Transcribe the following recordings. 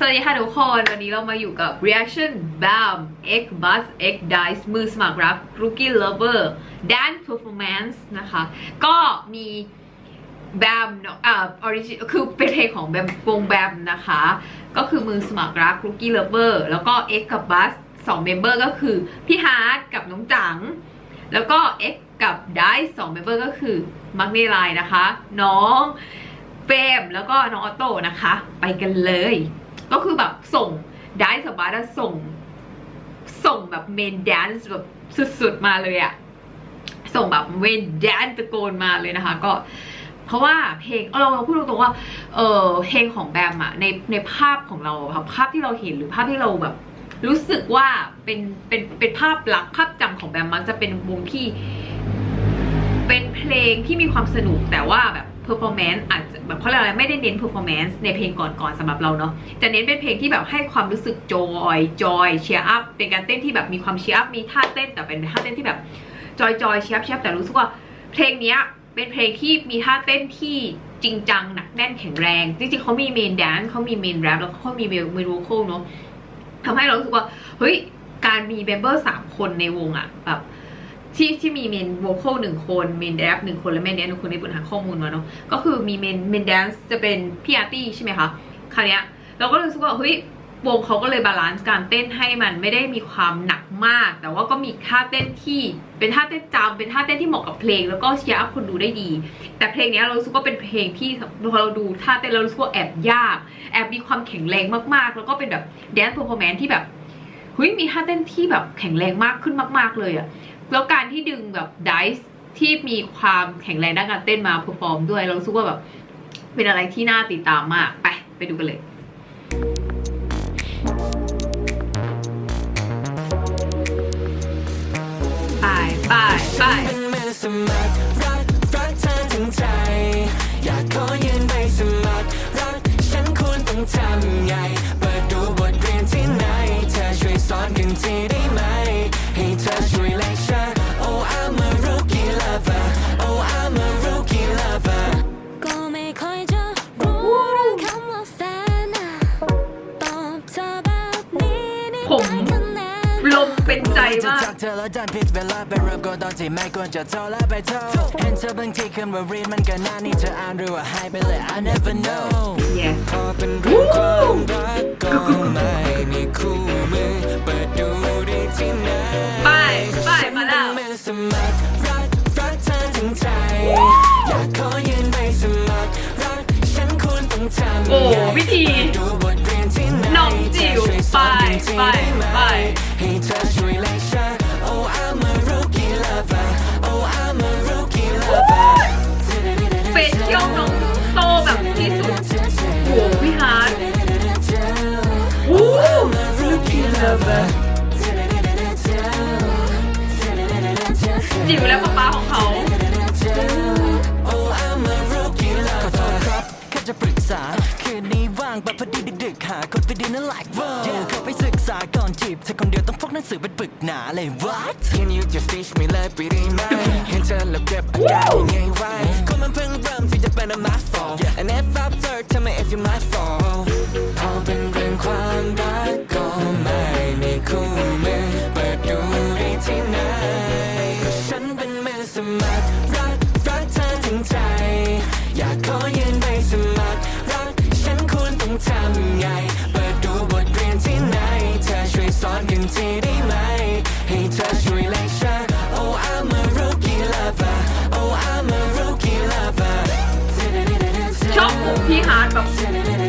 สวัสดีค่ะทุกคน วันนี้เรามาอยู่กับ reaction BAM X Bus X Dice มือสมัครรัก Rookie Lover Dance Performance นะคะ ก็มีแบมเนอะอ่าออริจิคือเป็นเพลงของแบมวงแบมนะคะ ก็คือมือสมัครรัก Rookie Lover แล้วก็ X กับ Bus สองเมมเบอร์ก็คือ พี่ฮาร์ดกับน้องจัง แล้วก็ X กับ Dice สองเมมเบอร์ก็คือมักเนไลนะคะ น้องเฟมแล้วก็น้องออโต้นะคะ ไปกันเลย ก็คือแบบส่งได้สบาร์ส่ง ส่งแบบเมนแดนซ์แบบสุดๆมาเลยอะส่งแบบเมนแดนตะโกนมาเลยนะคะ ก็เพราะว่าเพลงเราเราพูดตรงๆว่าเออเพลงของแบมอะในในภาพของเราค่ะภาพที่เราเห็นหรือภาพที่เราแบบ รู้สึกว่าเป็นเป็นเป็นภาพลักษณ์ภาพจำของแบมมักจะเป็นวงที่ เป็นเพลงที่มีความสนุกแต่ว่าแบบ performance อาจจะแบบเขาเรียกอะไรไม่ได้เน้น performance ในเพลงก่อนๆสำหรับเราเนาะจะเน้นเป็นเพลงที่แบบให้ความรู้สึกจอยจอยเชียร์อัพเป็นการเต้นที่แบบมีความเชียร์อัพมีท่าเต้นแต่เป็นท่าเต้นที่แบบจอยจอยเชียร์อัพเชียร์อัพแต่รู้สึกว่าเพลงเนี้ยเป็นเพลงที่มีท่าเต้นที่จริงจังหนักแน่นแข็งแรง จริงๆเขามีเมนแดนเขามีเมนแรปแล้วเขามีเมนเมนโวคอลเนาะทำให้เรารู้สึกว่าเฮ้ยการมีเมมเบอร์สามคนในวงอะแบบ ที่ที่มีเมนโวคอลหนึ่งคนเมนแดนหนึ่งคนและเมนแดนหนึ่งคนในบนหาข้อมูลมาเนาะก็คือมีเมนเมนแดนจะเป็นพี่อาร์ตี้ใช่ไหมคะคราวเนี้ยเราก็รู้สึกว่าเฮ้ยวงเขาก็เลยบาลานซ์การเต้นให้มันไม่ได้มีความหนักมาก แต่ว่าก็มีท่าเต้นที่เป็นท่าเต้นจำเป็นท่าเต้นที่เหมาะกับเพลง แล้วก็เชียร์อัพคนดูได้ดี แต่เพลงเนี้ยเรารู้สึกว่าเป็นเพลงที่พอเราดูท่าเต้นเรารู้สึกว่าแอบยาก แอบมีความแข็งแรงมากๆ แล้วก็เป็นแบบแดนซ์เพอร์ฟอร์แมนที่แบบเฮ้ยมีท่าเต้นที่แบบแข็งแรงมากขึ้นมาก ๆเลยอะ แล้วการที่ดึงแบบไดส์ที่มีความแข็งแรงด้านการเต้นมาเพอร์ฟอร์มด้วย เรารู้สึกว่าแบบเป็นอะไรที่น่าติดตามมาก ไป ไปดูกันเลย มากจากเธอแล้วดันผิดเวลาไปเริ่มก็ตอนที่ไม่ควรจะโทรและไปโทรเห็นเธอบางทีคำว่ารีดมันก็น่านี่เธออ่านหรือว่าหายไปเลย I never know yeah พอเป็นเรื่องความรักก็ไม่มีคู่มือเปิดดูได้ที่ไหน lover จิ๋วและป๊าป๊าของเขา Oh I'm a rookie lover ขอโทษครับแค่จะปรึกษา คืนนี้ว่างแบบพอดีดึกๆหาคนไปดินนั่นแหละเข้าไปศึกษาก่อนจีบเธอคนเดียวต้องพกหนังสือเป็นปึกหนาเลย What Can you just teach me เลยไปได้ไหมเห็นเธอแล้วเก็บอาการยังไงไว้คนมันเพิ่งเริ่มที่จะเป็น a my fault And if I've hurt tell me if you my fault พี่ฮาร์ดแบบ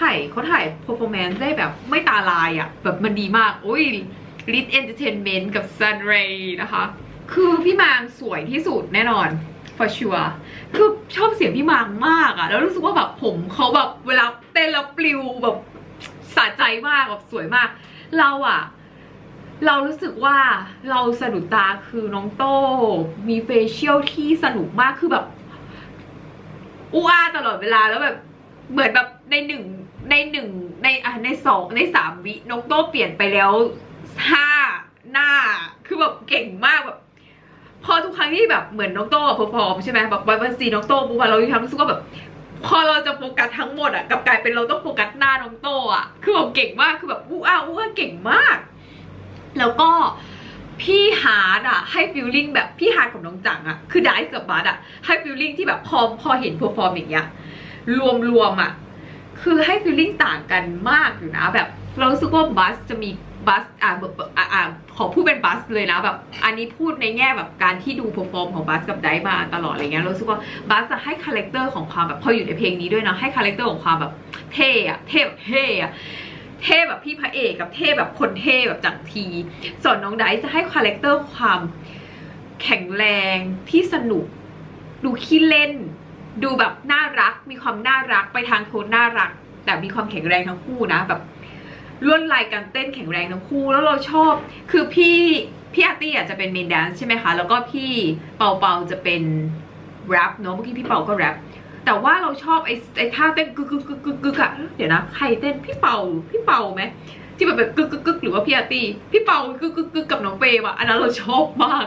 ถ่ายเขาถ่ายเขาถ่าย performance ได้แบบไม่ตาลายอะ แบบมันดีมาก อุ้ย Lit Entertainment กับ Sun Ray นะคะ คือพี่มางสวยที่สุดแน่นอน for sure คือชอบเสียงพี่มางมากอะแล้วรู้สึกว่าแบบผมเขาแบบเวลาเต้นแล้วปลิวแบบสะใจมากแบบสวยมาก เราอะเรารู้สึกว่าเราสะดุดตาคือน้องโต้มีเฟเชียลที่สนุกมากคือแบบอ้วตลอดเวลาแล้วแบบเหมือนแบบในหนึ่ง ในหนึ่งในอะในสองในสามวิน้องโต้เปลี่ยนไปแล้วห้าหน้าคือแบบเก่งมากแบบ พอทุกครั้งที่แบบเหมือนน้องโต้เพอร์ฟอใช่ไหมแบบวันวันซีน้องโต้ปุ๊บเรามีความรู้สึกว่าแบบพอเราจะโฟกัสทั้งหมดอะกับกลายเป็นเราต้องโฟกัสหน้าน้องโต้อะคือแบบเก่งมากคือแบบอู้อ้าอู้อ้าเก่งมาก แล้วก็พี่ฮาร์ดอะ ให้ฟิลลิ่งแบบพี่ฮาร์ดกับน้องจังอะ คือไดซ์กับบาร์ดอะให้ฟิลลิ่งที่แบบพอพอเห็นเพอร์ฟอร์มอย่างเงี้ยรวมรวมๆอะ คือให้ฟิลลิ่งต่างกันมากอยู่นะแบบ เราสึกว่าบัสจะมีบัสอ่าแบบอ่าขอพูดเป็นบัสเลยนะแบบอันนี้พูดในแง่แบบการที่ดูเพอร์ฟอร์มของบัสกับไดมาตลอดอะไรเงี้ยเรารู้สึกว่าบัสจะให้คาแรคเตอร์ของความแบบพออยู่ในเพลงนี้ด้วยนะให้คาแรคเตอร์ของความแบบเท่อะเท่แบบเท่อะเท่แบบพี่พระเอกกับเท่แบบคนเท่แบบจากที ส่วนน้องไดจะให้คาแรคเตอร์ความแข็งแรงที่สนุก ดูขี้เล่น ดูแบบน่ารัก มีความน่ารักไปทางโทนน่ารัก แต่มีความแข็งแรงทั้งคู่นะแบบลวดลายการเต้นแข็งแรงทั้งคู่แล้วเราชอบ คือพี่พี่อาร์ตี้อะจะเป็นเมนแดนซ์ใช่ไหมคะ แล้วก็พี่เปาเปาจะเป็นแรปเนอะเมื่อกี้พี่เปาก็แรปแต่ว่าเราชอบไอ้ไอ้ท่าเต้นกึกกึกกึกกึกกึกอะเดี๋ยวนะใครเต้นพี่เปาพี่เปาไหมที่แบบแบบกึกกึกกึกหรือว่าพี่อาร์ตี้พี่เปากึกกึกกึกกับน้องเฟย์อะอันนั้นเราชอบมาก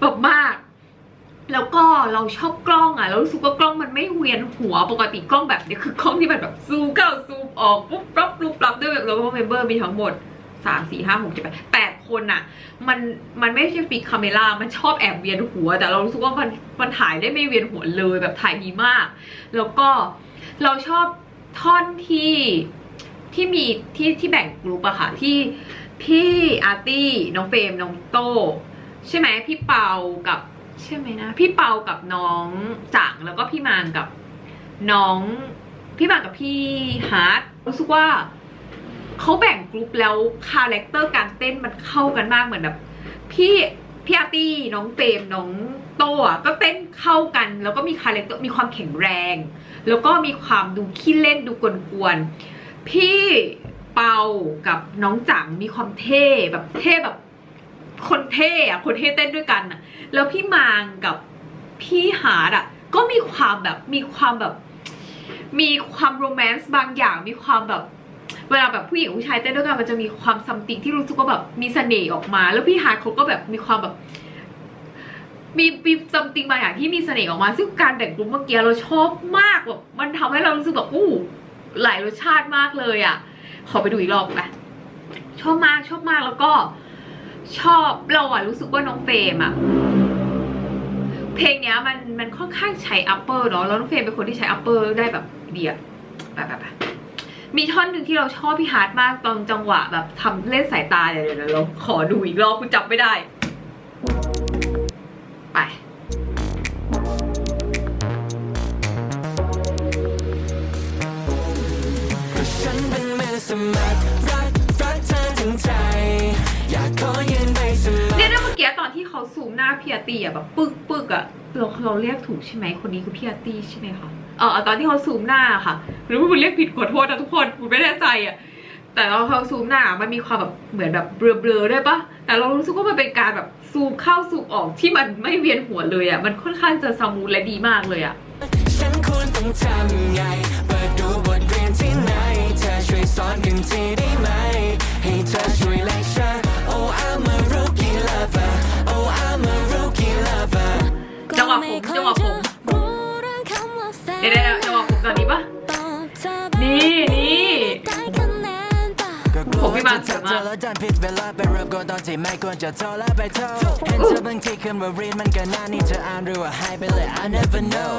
แบบมาก แล้วก็เราชอบกล้องอะเรารู้สึกว่ากล้องมันไม่เวียนหัวปกติกล้องแบบนี้คือกล้องที่มันแบบซูมเข้าซูมออกปุ๊บปั๊บปุ๊บปั๊บด้วยแบบเราก็เมมเบอร์มีทั้งหมดสามสี่ห้าหกเจ็ดแปดแปดคนอะมันมันไม่ใช่ฟิกคาเมล่ามันชอบแอบเวียนหัว แต่เรารู้สึกว่ามันมันถ่ายได้ไม่เวียนหัวเลยแบบถ่ายดีมาก แล้วก็เราชอบท่อนที่ที่มีที่ที่แบ่งกลุ่มอะค่ะที่พี่อาร์ตี้น้องเฟรมน้องโต ใช่ไหมพี่เปากับ ใช่ไหมนะ พี่เปากับน้องจังแล้วก็พี่มางกับน้อง พี่มางกับพี่ฮาร์ดรู้สึกว่าเขาแบ่งกลุ่มแล้วคาแรคเตอร์การเต้นมันเข้ากันมากเหมือนแบบ พี่พี่อาร์ตี้น้องเฟรมน้องโตอะก็เต้นเข้ากัน แล้วก็มีคาแรคเตอร์มีความแข็งแรง แล้วก็มีความดูขี้เล่นดูกวนๆพี่เปากับน้องจังมีความเท่แบบเท่แบบ คนเท่อะคนเท่เต้นด้วยกันอะแล้วพี่มางกับพี่หาดอะก็มีความแบบมีความแบบ มีความโรแมนต์บางอย่างมีความแบบเวลาแบบผู้หญิงผู้ชายเต้นด้วยกันมันจะมีความซัมติงที่รู้สึกว่าแบบมีเสน่ห์ออกมา แล้วพี่ฮาร์ดเขาก็แบบมีความแบบ มีมีซัมติงบางอย่างที่มีเสน่ห์ออกมา ซึ่งการแบ่งกลุ่มเมื่อกี้เราชอบมากแบบมันทำให้เรารู้สึกแบบอู้หลายรสชาติมากเลยอะขอไปดูอีกรอบไปชอบมากชอบมากแล้วก็ ชอบเราอะรู้สึกว่าน้องเฟรมอะเพลงเนี้ยมันมันค่อนข้างใช้ upper เนาะแล้วน้องเฟรมเป็นคนที่ใช้ upper ได้แบบเดียบแบบแบบมีท่อนหนึ่งที่เราชอบพี่ฮาร์ดมากตอนจังหวะแบบทำเล่นสายตาเดี๋ยวเดี๋ยวเราขอดูอีกรอบคุณจับไม่ได้ ไปฉันเป็นมือสมั เขาซูมหน้าพี่อาตี้อะแบบปึกปึกอะเราเราเรียกถูกใช่ไหมคนนี้คือพี่อาตี้ใช่ไหมคะเออตอนที่เขาซูมหน้าค่ะหรือว่าคุณเรียกผิดขอโทษนะทุกคนคุณไม่แน่ใจอะแต่เราเขาซูมหน้ามันมีความแบบเหมือนแบบเบลอๆด้วยปะแต่เรารู้สึกว่ามันเป็นการแบบซูมเข้าซูมออกที่มันไม่เวียนหัวเลยอะมันค่อนข้างจะสมูทและดีมากเลยอะฉันควรต้องทำไงเปิดดูบทเรียนที่ไหนเธอช่วยสอนกันทีได้ไหมให้เธอช่วยเลคเชอร์ Oh I'm a rookie จังหวะผมจังหวะผมเดี๋ยวเดี๋ยวจังหวะผมตอนนี้ปะนี่นี่ผมพี่มาร์คสวยมากเธอแล้วดันผิดเวลาไปเริ่มก่อนตอนที่ไม่ควรจะโทรและไปโทรเห็นเธอบางทีขึ้นมารีดมันก็น่านี่เธออ่านหรือว่าหายไปเลย I never know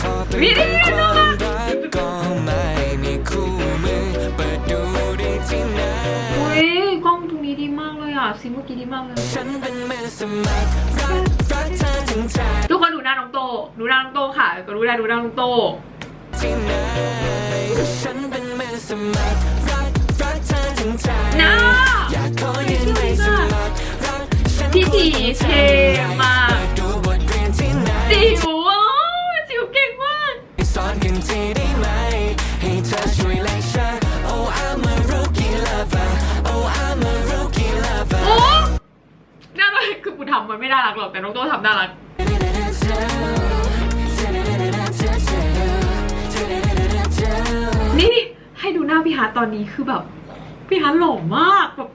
พอเป็นนี่นี่คนี่วามรักก็ไม่มีคู่มือเปิดดูได้ที่ไหน อุ้ยกล้องตรงนี้ดีมากเลยอะซิมเมื่อกี้ดีมากเลยฉันเป็นมือสมัครรักรักเธอถึงใจทุกคนดูหน้าน้องโตดูหน้าน้องโตค่ะก็รู้ได้ดูหน้าน้องโตทที่ไหนฉันเป็นมือสมัครรักรักเธอถึงใจน่าอยากขอยืนไปสมัครรักฉันพี่ทีเท่มากเปิดดูบทเรียนที่ไหนจิ๋วอ๋อจิ๋วเก่งมาก กูทำมันไม่น่ารักหรอกแต่น้องโต้ทำน่ารักนี่ให้ดูหน้าพี่ฮาร์ตตอนนี้คือแบบ พี่ฮาร์ตหล่อมากแบบ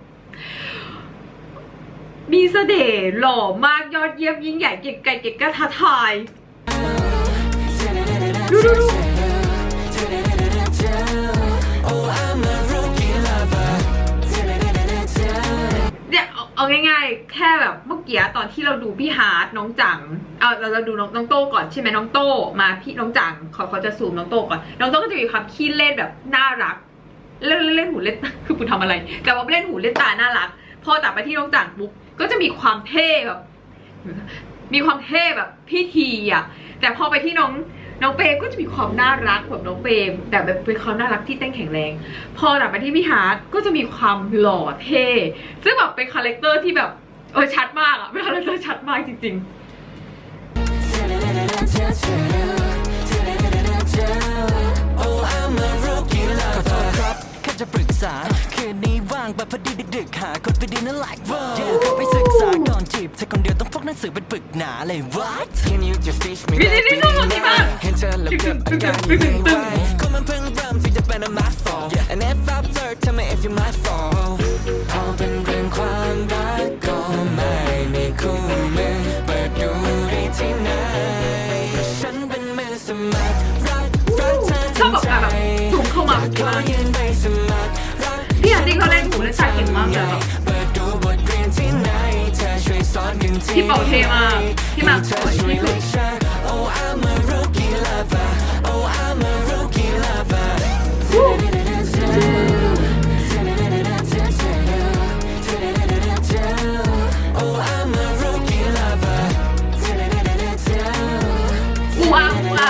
มีเสน่ห์หล่อมากยอดเยี่ยมยิ่งใหญ่เก่งไก่เก่งกล้าท้าทายดูดูดู เอาง่ายๆ แค่แบบเมื่อกี้ตอนที่เราดูพี่ฮาร์ดน้องจัง เอาเราเราดูน้องน้องโต้ก่อนใช่ไหมน้องโต้มาพี่น้องจังเขาเขาจะซูมน้องโต้ก่อน น้องโต้ก็จะมีความขี้เล่นแบบน่ารัก เล่นเล่นเล่นหูเล่นตาคือปุณทำอะไร แต่ว่าเล่นหูเล่นตาน่ารัก พอตัดไปที่น้องจังปุ๊บก็จะมีความเท่แบบมีความเท่แบบพี่ทีอะ แต่พอไปที่น้อง น้องเปรมก็จะมีความน่ารักแบบน้องเปรมแต่แบบเป็นความน่ารักที่เต้นแข็งแรง พอตัดไปที่พี่ฮาร์ดก็จะมีความหล่อเท่ซึ่งแบบเป็นคาแรคเตอร์ที่แบบเออชัดมากอะเป็นคาแรคเตอร์ชัดมากจริง Oh I'm a rookie lover ครับแค่จะปรึกษาางแบบพอดีดึกๆหาคนไปดินนั่นแหละเดี๋ยวเข้าไปศึกษาก่อนจีบเธอคนเดียวต้องพกหนังสือเป็นปึกหนาเลย What Can you just teach me นี่นี่นี่ชอบคนนี้มากเห็นเธอแล้วเกิดอาการยังไงวะคนมันเพิ่งเริ่มที่จะเป็น a my fault And if I flirt tell me if you're my fault พอเป็นเรื่องความรักก็ไม่มีคู่มือเปิดดูได้ที่ไหนฉันเป็นมือสมัครรักรักเธอๆชอบแบบการแบบซูมเข้ามาขอยืน พี่เป่าเท่มากพี่หมากสวยที่สุดกฉัน Oh I'm a rookie lover Oh I'm a rookie lover Oh I'm a rookie lover กูอากูอา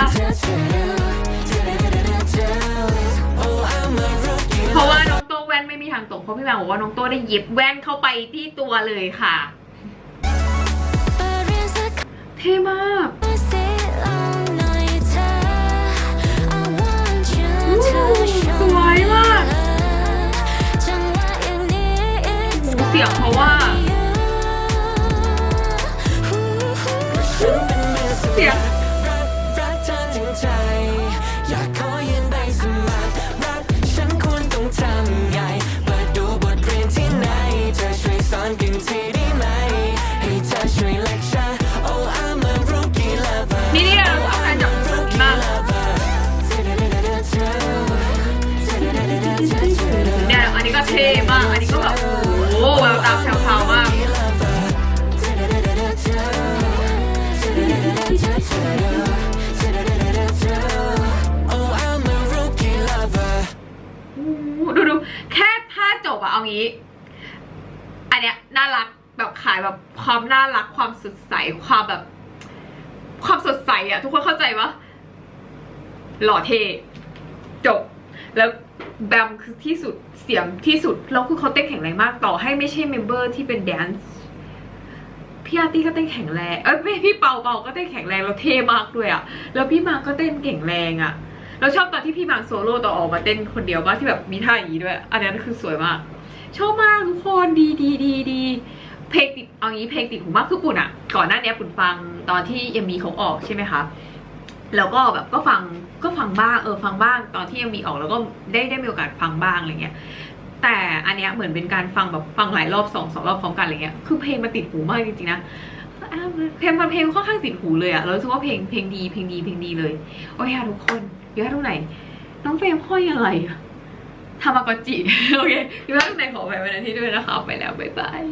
เพราะว่าน้องโต้แว่นไม่มีทางตกเพราะพี่แมวบอกว่าน้องโต้ได้เย็บแว่นเข้าไปที่ตัวเลยค่ะ เท่มาก มาก อันนี้ก็แบบโอ้โหแววตาแผ่วๆมากดูดูแค่ถ้าจบอะเอางี้ อันเนี้ยน่ารักแบบขายแบบความน่ารักความสดใสความแบบ ความสดใสอะทุกคนเข้าใจปะหล่อเท่จบแล้ว แบมคือที่สุดเสียงที่สุดแล้วคือเขาเต้นแข็งแรงมากต่อให้ไม่ใช่เมมเบอร์ที่เป็นแดนซ์พี่อาร์ตี้ก็เต้นแข็งแรงเอ้ยไม่พี่เปาเปาก็เต้นแข็งแรงแล้วเท่มากด้วยอะแล้วพี่มาก็เต้นเก่งแรงอะเราชอบตอนที่พี่มาโซโล่ต่อออกมาเต้นคนเดียวมากที่แบบมีท่าอย่างนี้ด้วย อันนั้นคือสวยมากชอบมากทุกคนดีดีดีดีเพลงติดเอางี้เพลงติดหูมากคือปุ่นอะก่อนหน้านี้ปุ่นฟังตอนที่เอ็มบีเขาออกใช่ไหมคะแล้วก็แบบก็ฟัง ก็ฟังบ้างเออฟังบ้างตอนที่เอ็มบีออกแล้วก็ได้ได้มีโอกาสฟังบ้างอะไรเงี้ยแต่อันเนี้ยเหมือนเป็นการฟังแบบฟังหลายรอบสองสองรอบพร้อมกันอะไรเงี้ยคือเพลงมันติดหูมากจริงๆนะเพลงมันเพลงค่อนข้างติดหูเลยอะเรารู้สึกว่าเพลงเพลงดีเพลงดีเพลงดีเลยโอ้ยค่ะทุกคนเดี๋ยวตรงไหนน้องเฟรมห้อยอะไรทามากอจิโอเคเดี๋ยวตรงไหนขอไปวันอาทิตย์ด้วยนะคะไปแล้วบ๊ายบาย